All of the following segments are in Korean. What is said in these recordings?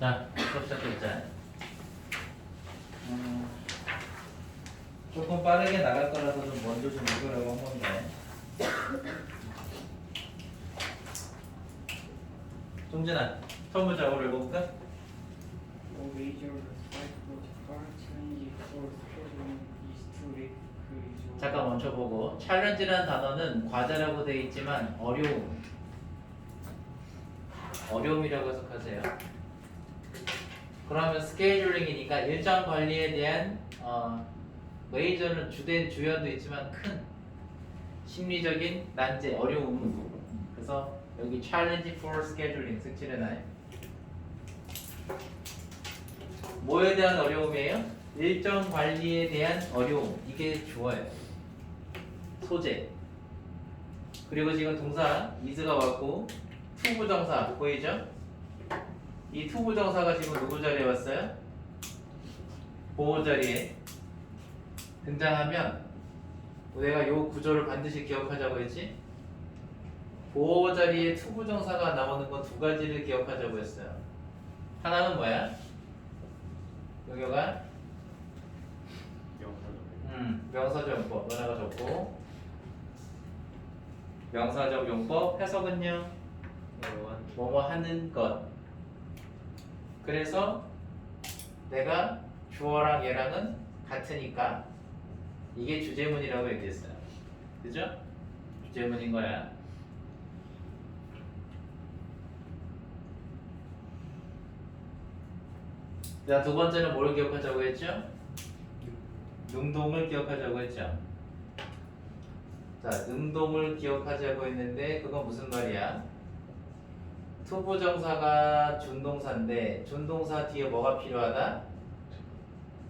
자, 수업 시작했자. 음, 조금 빠르게 나갈 거라서 좀 먼저 좀 읽으라고 한 건데. 종진아, 처음 읽어볼까? A major psychological challenge for student is to recruit 잠깐 멈춰보고 챌린지라는 단어는 과제라고 돼 있지만 어려움 어려움이라고 해석하세요 그러면 스케줄링이니까 일정 관리에 대한 어, 메이저는 주된 주연도 있지만 큰 심리적인 난제 어려움 그래서 여기 challenge for scheduling 색칠해놔요 뭐에 대한 어려움이에요? 일정 관리에 대한 어려움. 이게 주어예요. 소재. 그리고 지금 동사 is가 왔고 투부정사 보이죠? 이 투부정사가 지금 누구 자리에 왔어요? 보호 자리에. 등장하면 내가 요 구조를 반드시 기억하자고 했지? 보호 자리에 투부정사가 나오는 건 두 가지를 기억하자고 했어요. 하나는 뭐야? 여기가 음, 명사적 용법. 너네가 적고? 명사적 용법 해석은요? 뭐뭐 하는 것 그래서 내가 주어랑 얘랑은 같으니까 이게 주제문이라고 얘기했어요 그죠? 주제문인 거야 자 두 번째는 뭘 기억하자고 했죠? 능동을 기억하자고 했죠. 자, 능동을 기억하자고 했는데 그건 무슨 말이야? 투부정사가 준동사인데 준동사 뒤에 뭐가 필요하다?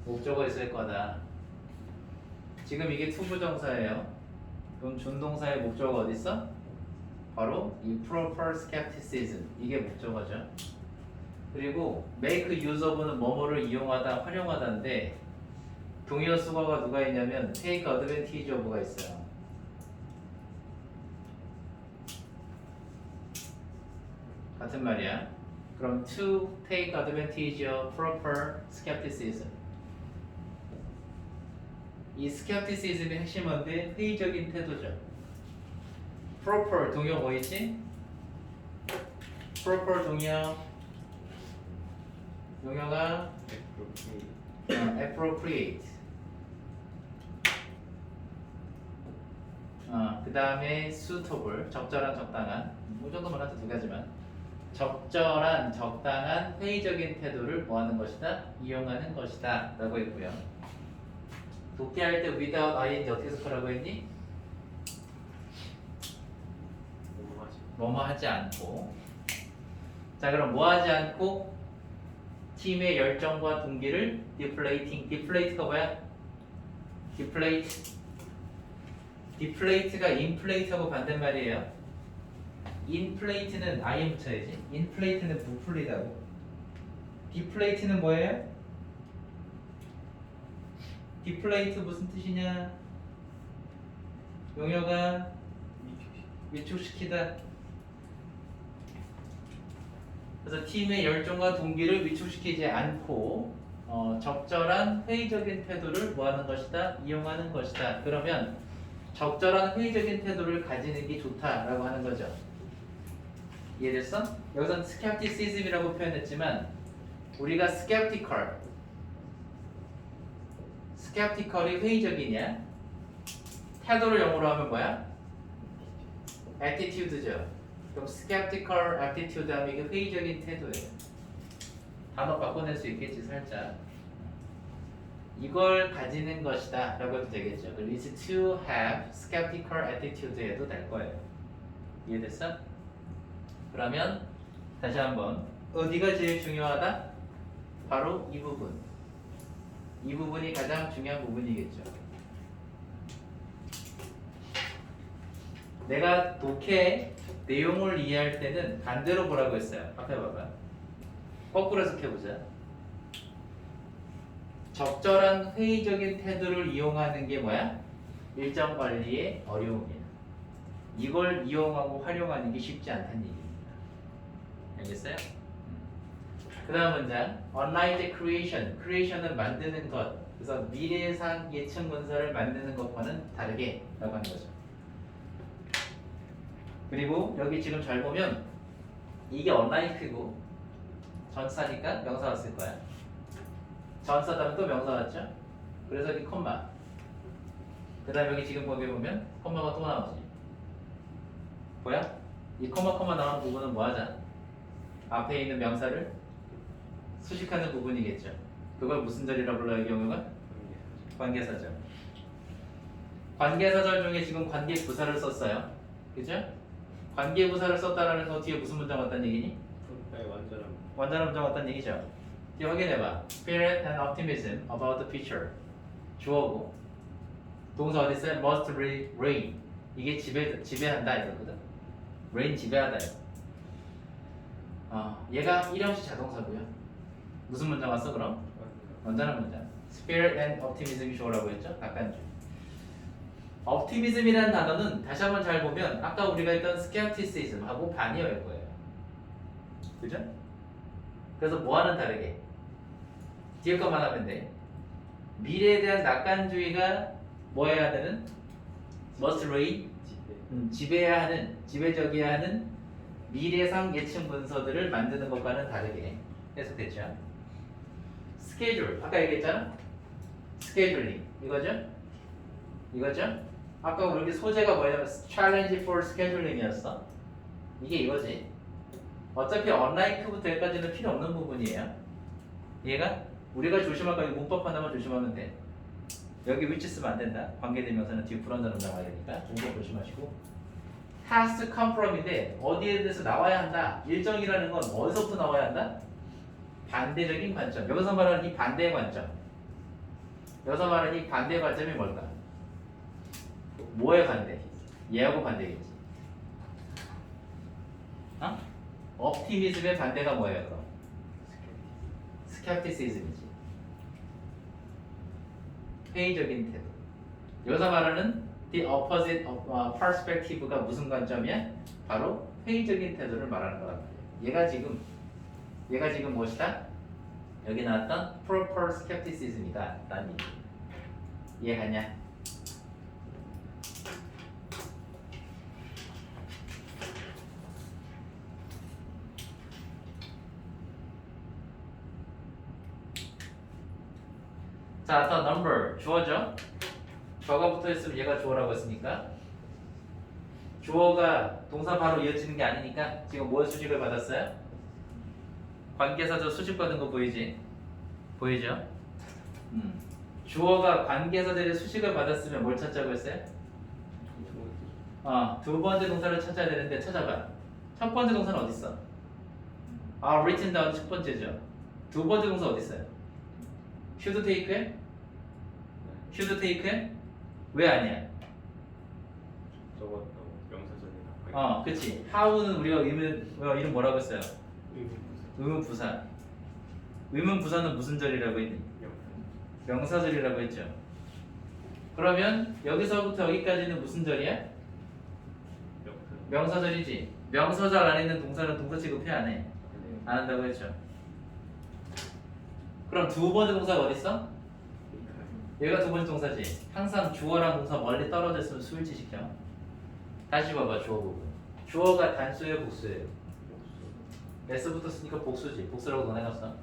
목적어 있을 거다. 지금 이게 투부정사예요. 그럼 준동사의 목적어 어디 있어? 바로 이 proper skepticism 이게 목적어죠. 그리고 make use of는 뭐뭐를 이용하다, 활용하다인데 동의어 수거가 누가 있냐면 take advantage of가 있어요. 같은 말이야. 그럼 to take advantage of proper skepticism. 이 skepticism의 핵심 뭔데 회의적인 태도죠. proper 동의어 뭐 있지? proper 동의어가 어, appropriate. 어, 그 다음에 suitable, 적절한, 적당한. 이 정도만 해도 두 가지만. 적절한, 적당한 회의적인 태도를 뭐하는 것이다? 이용하는 것이다. 라고 했고요. 독해할 때 without ing 어떻게 해석하라고 했니? 뭐뭐 하지 않고. 자, 그럼 뭐 하지 않고? 팀의 열정과 동기를 deflating. deflate가 뭐야? deflate. deflate가 inflate하고 반대말이에요. Inflate는 im 붙여야지. inflate는 부풀리다고. deflate는 뭐예요? deflate 무슨 뜻이냐? 용어가 위축시키다. 그래서 팀의 열정과 동기를 위축시키지 않고 어, 적절한 회의적인 태도를 뭐하는 것이다 이용하는 것이다. 그러면 적절한 회의적인 태도를 가지는 게 좋다라고 하는 거죠. 이해됐어? 여기선 skepticism이라고 표현했지만 우리가 skeptical, skeptical이 회의적이냐? 태도를 영어로 하면 뭐야? attitude죠. 그럼 skeptical attitude 하면 이게 회의적인 태도예요. 단어 바꿔낼 수 있겠지 살짝. 이걸 가지는 것이다 라고 해도 되겠죠. is to have skeptical attitude 해도 될 거예요. 이해됐어? 그러면 다시 한번 어디가 제일 중요하다? 바로 이 부분. 이 부분이 가장 중요한 부분이겠죠. 내가 독해 내용을 이해할 때는 반대로 보라고 했어요. 앞에 봐봐. 거꾸로 해석해보자. 적절한 회의적인 태도를 이용하는 게 뭐야? 일정 관리의 어려움이야. 이걸 이용하고 활용하는 게 쉽지 않다는 얘기입니다. 알겠어요? 음. 그 다음 문장 unlike creation creation은 만드는 것 그래서 미래상 예측 문서를 만드는 것과는 다르게 라고 하는 거죠 그리고 여기 지금 잘 보면 이게 unlike고 전사니까 명사 왔을 거야 전사다면 또 명사 왔죠 그래서 여기 콤마 그 다음 여기 지금 거기 보면 콤마가 또 나오지 뭐야? 이 콤마 콤마 나오는 부분은 뭐 하자? 앞에 있는 명사를 수식하는 부분이겠죠. 그걸 무슨 절이라 불러요, 이 경우가? 관계사절. 관계사절 중에 지금 관계부사를 썼어요. 그죠? 관계부사를 썼다라는 거 뒤에 무슨 문장 왔다는 얘기니? 네, 완전한 완전한 문장 왔다는 얘기죠. 뒤에 확인해봐. Spirit and optimism about the future. 주어고. 동사 어디 있어요? Must reign. 이게 지배 지배한다 이거거든. reign 지배하다. 이거. 어, 얘가 일형식 자동사고요. 무슨 문장 왔어 그럼? 완전한 문장. Spirit and optimism이 주어라고 했죠? 좀. optimism이라는 단어는 다시 한번 잘 보면 아까 우리가 했던 skepticism하고 반이어일 거예요. 그죠? 그래서 뭐와는 다르게 뒤에 것만 하면 돼. 미래에 대한 낙관주의가 뭐 해야 되는? must reign 음, 지배해야 하는 지배적이어야 하는 미래상 예측 문서들을 만드는 것과는 다르게 해석됐죠. 스케줄 아까 얘기했잖아. 스케줄링 이거죠? 이거죠? 아까 우리 소재가 뭐냐면 challenge for scheduling이었어. 이게 이거지. 어차피 unlike부터 여기까지는 필요 없는 부분이에요. 얘가 우리가 조심할 거 문법 하나만 조심하면 돼. 여기 위치 쓰면 안 된다. 관계대명사는 뒤에 불완전한 나와야 되니까 문법 조심하시고. Task come from인데 어디에 대해서 나와야 한다. 일정이라는 건 어디서부터 나와야 한다? 반대적인 관점. 여기서 말하는 이 반대의 관점. 여기서 말하는 이 반대의 관점이 뭘까? 뭐의 반대? 얘하고 반대겠지. 어? optimism의 반대가 뭐예요, 그럼? skepticism이지. 회의적인 태도. 여기서 말하는 the opposite of, 어, perspective가 무슨 관점이야? 바로 회의적인 태도를 말하는 거란 말이야. 얘가 지금 얘가 지금 무엇이다? 여기 나왔던 proper skepticism이다. 라는 얘기. 이해하냐? 자, 더 number 주어죠? 주어가 붙어 있으면 얘가 주어라고 했으니까 주어가 동사 바로 이어지는 게 아니니까 지금 뭐 수식을 받았어요? 관계사절 수식 받은 거 보이지? 보이죠? 음. 주어가 관계사절의 수식을 받았으면 뭘 찾자고 했어요? 어, 두 번째 동사를 찾아야 되는데 찾아봐. 첫 번째 동사는 어디 있어? 아, written down 첫 번째죠. 두 번째 동사 어디 있어요? should take에? should take에? 왜 아니야? 적었다고 명사절이나 어, 그치. how는 우리가 의문, 어, 이름 뭐라고 했어요? 의문 부사 의문 부사. 의문 부사는 무슨 절이라고 했니? 명사 명사절이라고 했죠. 그러면 여기서부터 여기까지는 무슨 절이야? 명사 명사절이지. 명사절 안에 있는 동사는 동사 취급해 안 해? 네. 안 한다고 했죠. 그럼 두 번째 동사가 어디 있어? 얘가 두 번째 동사지. 항상 주어랑 동사 멀리 떨어져 있으면 수일치 시켜. 다시 봐봐 주어 부분. 주어가 단수예요, 복수예요. s 붙었으니까 복수지. 복수라고 너네갔어.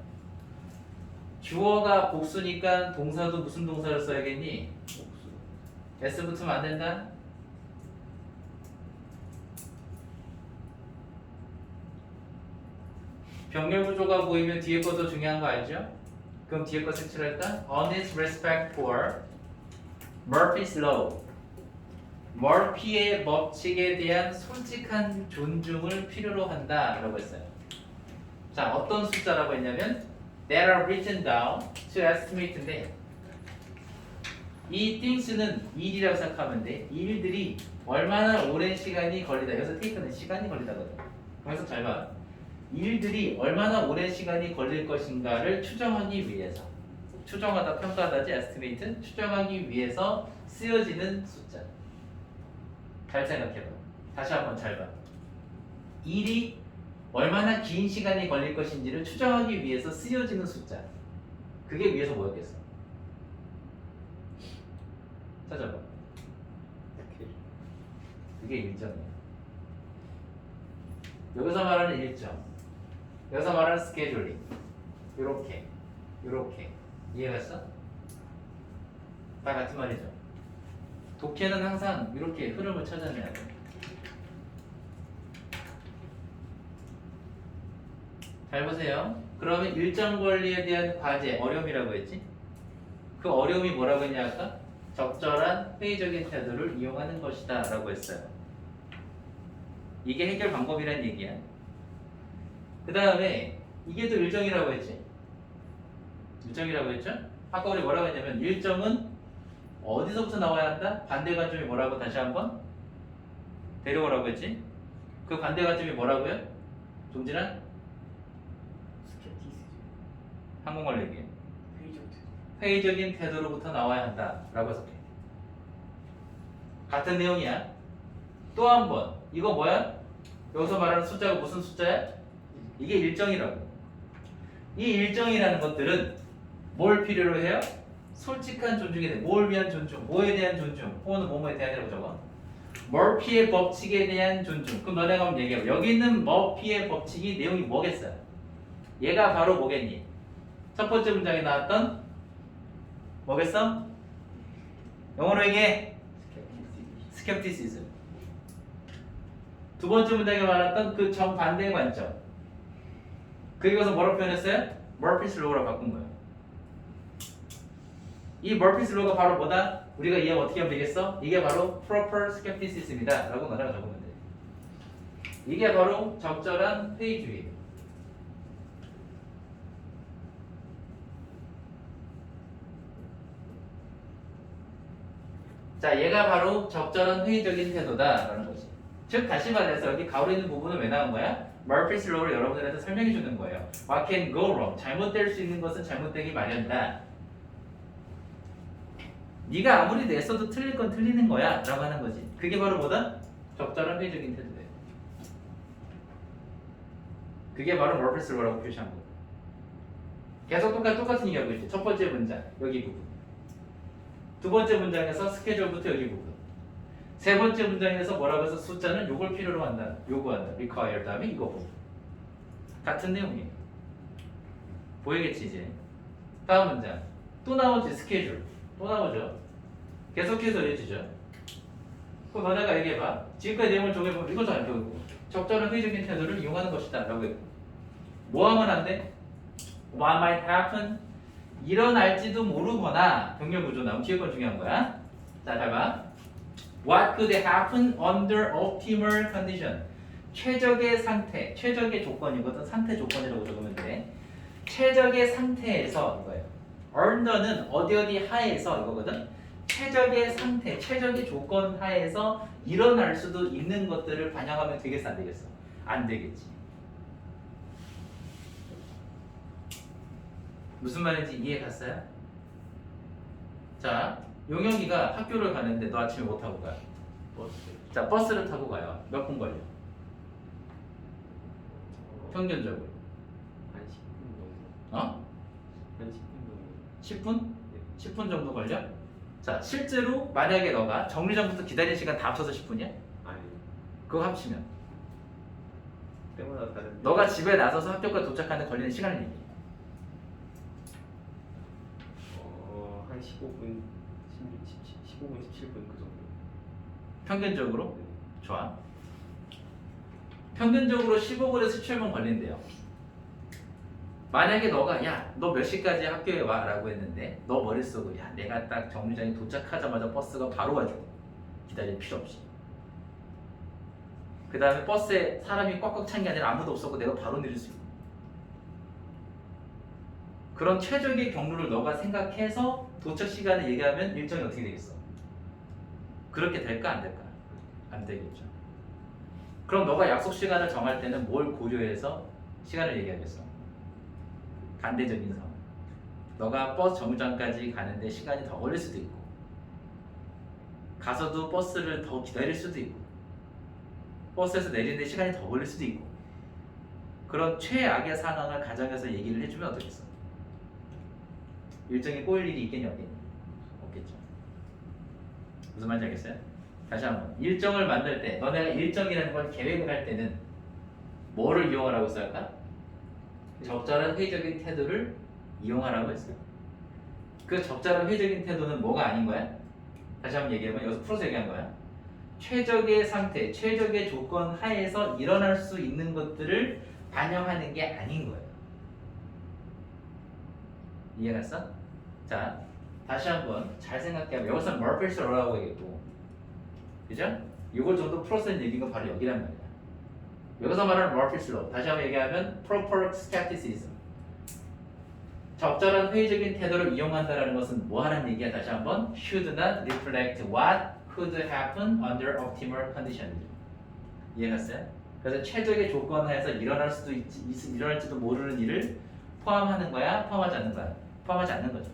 주어가 복수니까 동사도 무슨 동사를 써야겠니? 복수 s 붙으면 안 된다. 병렬 구조가 보이면 뒤에 것도 중요한 거 알죠? 그럼 뒤에 거 색칠할까? Honest respect for Murphy's Law. 머피의 법칙에 대한 솔직한 존중을 필요로 한다라고 했어요. 자, 어떤 숫자라고 했냐면 that are written down to estimate인데 이 things는 일이라고 생각하면 돼. 이 일들이 얼마나 오랜 시간이 걸리다. 여기서 take는 시간이 걸리다거든. 그래서 잘 봐. 일들이 얼마나 오랜 시간이 걸릴 것인가를 추정하기 위해서 추정하다 평가하다지 estimate 추정하기 위해서 쓰여지는 숫자. 잘 생각해봐. 다시 한번 잘 봐. 일이 얼마나 긴 시간이 걸릴 것인지를 추정하기 위해서 쓰여지는 숫자. 그게 위해서 뭐였겠어? 찾아봐. 그게 일정이야. 여기서 말하는 일정. 여기서 말하는 스케줄링. 요렇게. 요렇게. 이해갔어? 다 같은 말이죠. 독해는 항상 이렇게 흐름을 찾아내야 돼. 잘 보세요. 그러면 일정 권리에 대한 과제, 어려움이라고 했지? 그 어려움이 뭐라고 했냐 아까? 적절한 회의적인 태도를 이용하는 것이다 라고 했어요. 이게 해결 방법이란 얘기야. 그 다음에 이게 또 일정이라고 했지? 일정이라고 했죠? 아까 우리 뭐라고 했냐면 일정은 어디서부터 나와야 한다? 반대 관점이 뭐라고 다시 한번 데려오라고 했지? 그 반대 관점이 뭐라고요? 종진아? 한국말로 얘기해. 회의적 회의적인 태도로부터 나와야 한다라고 해석해. 같은 내용이야. 또 한 번. 이거 뭐야? 여기서 말하는 숫자가 무슨 숫자야? 이게 일정이라고. 이 일정이라는 것들은 뭘 필요로 해요? 솔직한 존중에 대해 뭘 위한 존중, 뭐에 대한 존중, 혹은 뭐뭐에 대한이라고 적어. 머피의 법칙에 대한 존중. 그럼 너네가 한번 얘기해봐. 여기 있는 머피의 법칙이 내용이 뭐겠어요? 얘가 바로 뭐겠니? 첫 번째 문장에 나왔던 뭐겠어? 영어로 얘기해. 스캡티시즘. 두 번째 문장에 말했던 그 정반대의 관점. 그리고 서 뭐라고 표현했어요? 머피스 로우라고 바꾼 거예요. 이 머피스 로우가 바로 뭐다? 우리가 이해 어떻게 하면 되겠어? 이게 바로 proper skepticism이다 라고 너네가 적으면 돼. 이게 바로 적절한 회의주의. 자, 얘가 바로 적절한 회의적인 태도다라는 거지. 즉 다시 말해서 여기 가로 있는 부분은 왜 나온 거야? Murphy's Law를 여러분들한테 설명해 주는 거예요. What can go wrong? 잘못될 수 있는 것은 잘못되기 마련이다. 네가 아무리 냈어도 틀릴 건 틀리는 거야 라고 하는 거지. 그게 바로 뭐다? 적절한 회의적인 태도예요. 그게 바로 Murphy's Law라고 표시한 거. 계속 똑같, 똑같은 얘기하고 있지. 첫 번째 문장, 여기 부분. 두 번째 문장에서 스케줄부터 여기 부분. 세 번째 문장에서 뭐라고 해서 숫자는 요걸 필요로 한다. 요구한다. require 다음에 이거 부분. 같은 내용이에요. 보이겠지 이제. 다음 문장. 또 나오지 스케줄. 또 나오죠. 계속해서 이어지죠. 그럼 너네가 얘기해봐. 지금까지 내용을 정해보면 이거도 안 되고 적절한 회의적인 태도를 이용하는 것이다. 라고 했고. 뭐 하면 안 돼? What might happen? 일어날지도 모르거나 병렬 구조 나오면 뒤에 건 중요한 거야. 자, 잘 봐. What could happen under optimal condition? 최적의 상태, 최적의 조건이거든. 상태 조건이라고 적으면 돼. 최적의 상태에서 이거예요. under는 어디 어디 하에서 이거거든. 최적의 상태, 최적의 조건 하에서 일어날 수도 있는 것들을 반영하면 되겠어, 안 되겠어? 안 되겠지. 무슨 말인지 이해 갔어요? 자, 용혁이가 학교를 가는데 너 아침에 못 타고 가. 버스. 자, 버스를 타고 가요. 몇 분 걸려? 평균적으로. 한 10분 정도. 어? 한 10분 정도. 10분? 10분 정도 걸려? 자, 실제로 만약에 너가 정류장부터 기다리는 시간 다 합쳐서 10분이야? 아니. 그거 합치면 때마다 다른데. 너가 집에 나서서 학교까지 도착하는 걸리는 시간을 얘기해. 어, 한 15분, 16, 17, 15분, 17분 그 정도. 평균적으로? 네. 좋아. 평균적으로 15분에서 17분 걸린대요. 만약에 너가 야 너 몇 시까지 학교에 와 라고 했는데 너 머릿속으로 야 내가 딱 정류장에 도착하자마자 버스가 바로 와줘 기다릴 필요 없이 그 다음에 버스에 사람이 꽉꽉 찬 게 아니라 아무도 없었고 내가 바로 내릴 수 있고 그런 최적의 경로를 너가 생각해서 도착 시간을 얘기하면 일정이 어떻게 되겠어? 그렇게 될까 안 될까? 안 되겠죠. 그럼 너가 약속 시간을 정할 때는 뭘 고려해서 시간을 얘기하겠어? 반대적인 상황. 너가 버스 정류장까지 가는데 시간이 더 걸릴 수도 있고, 가서도 버스를 더 기다릴 수도 있고, 버스에서 내리는데 시간이 더 걸릴 수도 있고, 그런 최악의 상황을 가정해서 얘기를 해주면 어떻겠어? 일정이 꼬일 일이 있겠니 없겠니? 없겠죠. 무슨 말인지 알겠어요? 다시 한번 일정을 만들 때 너네가 일정이라는 걸 계획을 할 때는 뭐를 이용하라고 했어 아까? 적절한 회의적인 태도를 이용하라고 했어요. 그 적절한 회의적인 태도는 뭐가 아닌 거야? 다시 한번 얘기해보면 여기서 풀어서 얘기한 거야. 최적의 상태, 최적의 조건 하에서 일어날 수 있는 것들을 반영하는 게 아닌 거예요. 이해갔어? 자, 다시 한번 잘 생각해보면 여기서 머피스 로라고 얘기했고, 그죠? 이걸 정도 풀어서 얘기한 건 바로 여기란 말이야. 여기서 말하는 머피스 로, 다시 한번 얘기하면 proper skepticism. 적절한 회의적인 태도를 이용한다는 것은 뭐 하는 얘기야? 다시 한번 should not reflect what could happen under optimal conditions. 이해갔어요? 그래서 최적의 조건 하에서 일어날 수도 있지, 있- 일어날지도 모르는 일을 포함하는 거야, 포함하지 않는 거야? 포함하지 않는 거죠.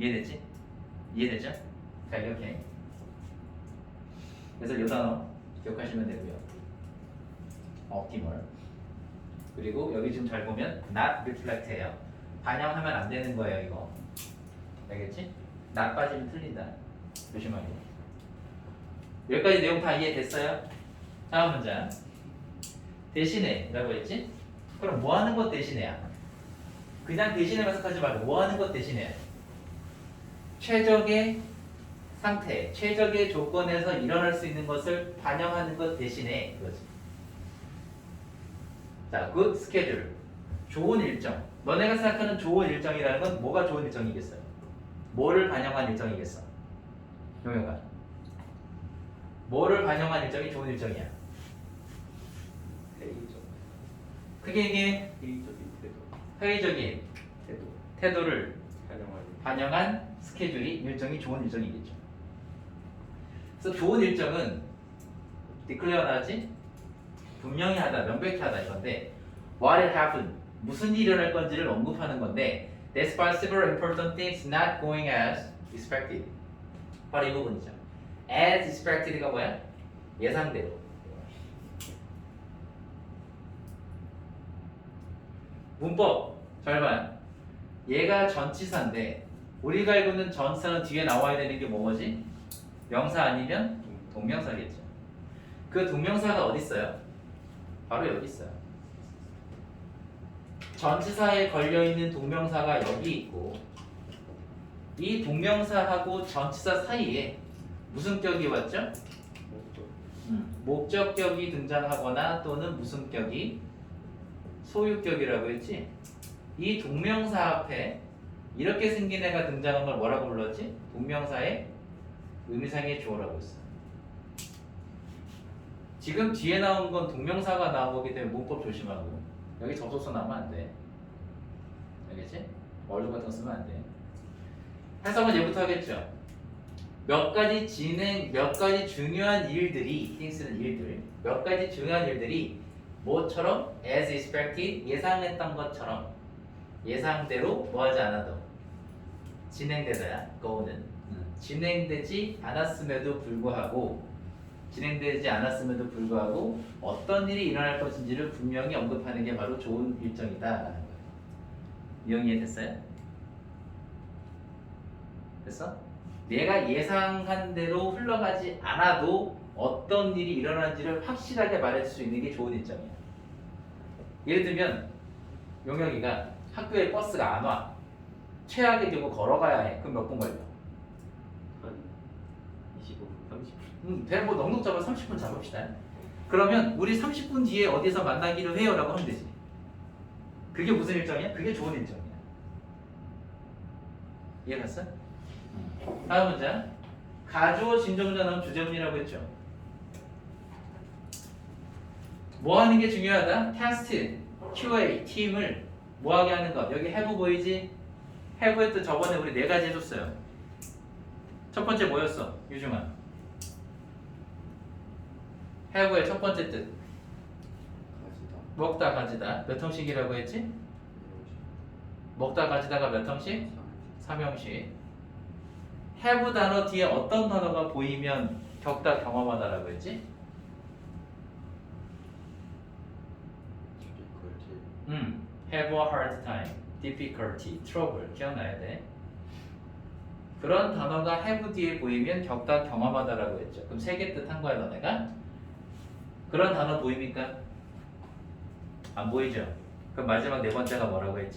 이해됐지? 이해되죠? 자 이렇게. 그래서 이 단어 기억하시면 되고요. optimal. 그리고 여기 지금 잘 보면 not reflect예요. 반영하면 안 되는 거예요, 이거. 알겠지? not 빠지면 틀린다. 조심하게. 여기까지 내용 다 이해됐어요? 다음 문장. 대신에 라고 했지? 그럼 뭐 하는 것 대신에야? 그냥 대신에만 생각하지 말고 뭐 하는 것 대신에? 최적의 상태, 최적의 조건에서 일어날 수 있는 것을 반영하는 것 대신에 그거지. 자, good schedule. 좋은 일정. 너네가 생각하는 좋은 일정이라는 건 뭐가 좋은 일정이겠어요? 뭐를 반영한 일정이겠어? 용혁아. 뭐를 반영한 일정이 좋은 일정이야? 회의적 크게 얘기해. 회의적인 태도 회의적인 태도 태도를 반영한 스케줄이 일정이 좋은 일정이겠죠. 그래서 좋은 일정은 디클레어하지 분명히 하다, 명백히 하다 이건데 what will happen 무슨 일이 일어날 건지를 언급하는 건데 despite several important things not going as expected 바로 이 부분이죠. as expected가 뭐야? 예상대로. 문법 잘 봐요. 얘가 전치사인데 우리가 알고 있는 전치사는 뒤에 나와야 되는 게 뭐지? 명사 아니면 동명사겠죠. 그 동명사가 어디 있어요? 바로 여기 있어요. 전치사에 걸려 있는 동명사가 여기 있고 이 동명사하고 전치사 사이에 무슨 격이 왔죠? 목적 목적격이 등장하거나 또는 무슨 격이 소유격이라고 했지? 이 동명사 앞에 이렇게 생긴 애가 등장한 걸 뭐라고 불렀지? 동명사의 의미상의 주어라고 했어. 지금 뒤에 나온 건 동명사가 나온 거기 때문에 문법 조심하고 여기 접속사 나오면 안 돼. 알겠지? 월드 같은 거 쓰면 안 돼. 해석은 얘부터 하겠죠. 몇 가지 진행, 몇 가지 중요한 일들이, 띵스는 일들, 몇 가지 중요한 일들이 뭐처럼 as expected 예상했던 것처럼 예상대로 뭐하지 않아도 진행되다야 go는 진행되지 않았음에도 불구하고 진행되지 않았음에도 불구하고 어떤 일이 일어날 것인지를 분명히 언급하는 게 바로 좋은 일정이다라는 거예요. 이형 이해됐어요? 됐어? 내가 예상한 대로 흘러가지 않아도 어떤 일이 일어나는지를 확실하게 말할 수 있는 게 좋은 일정이야. 예를 들면 용혁이가 학교에 버스가 안 와. 최악의 경우 걸어가야 해. 그럼 몇 분 걸려? 한 25분 30분 음, 대뭐 넉넉 잡아 30분 잡읍시다. 그러면 우리 30분 뒤에 어디서 만나기로 해요라고 하면 되지. 그게 무슨 일정이야? 그게 좋은 일정이야. 이해갔어? 다음 문장. 가주어 나오면 주제문이라고 했죠. 뭐 하는 게 중요하다? 테스트, QA, 팀을 뭐 하게 하는 것. 여기 have 보이지? Have의 뜻 저번에 우리 네 가지 해줬어요. 첫 번째 뭐였어? 유중아. have의 첫 번째 뜻. 가지다 먹다 가지다. 몇 형식이라고 했지? 먹다 가지다가 몇 형식? 삼형식. have 단어 뒤에 어떤 단어가 보이면 겪다 경험하다라고 했지? 음, have a hard time, difficulty, trouble 기억나야 돼. 그런 단어가 have 뒤에 보이면 겪다 경험하다라고 했죠. 그럼 세 개 뜻 한 거야 너네가? 그런 단어 보입니까? 안 보이죠? 그럼 마지막 네 번째가 뭐라고 했지?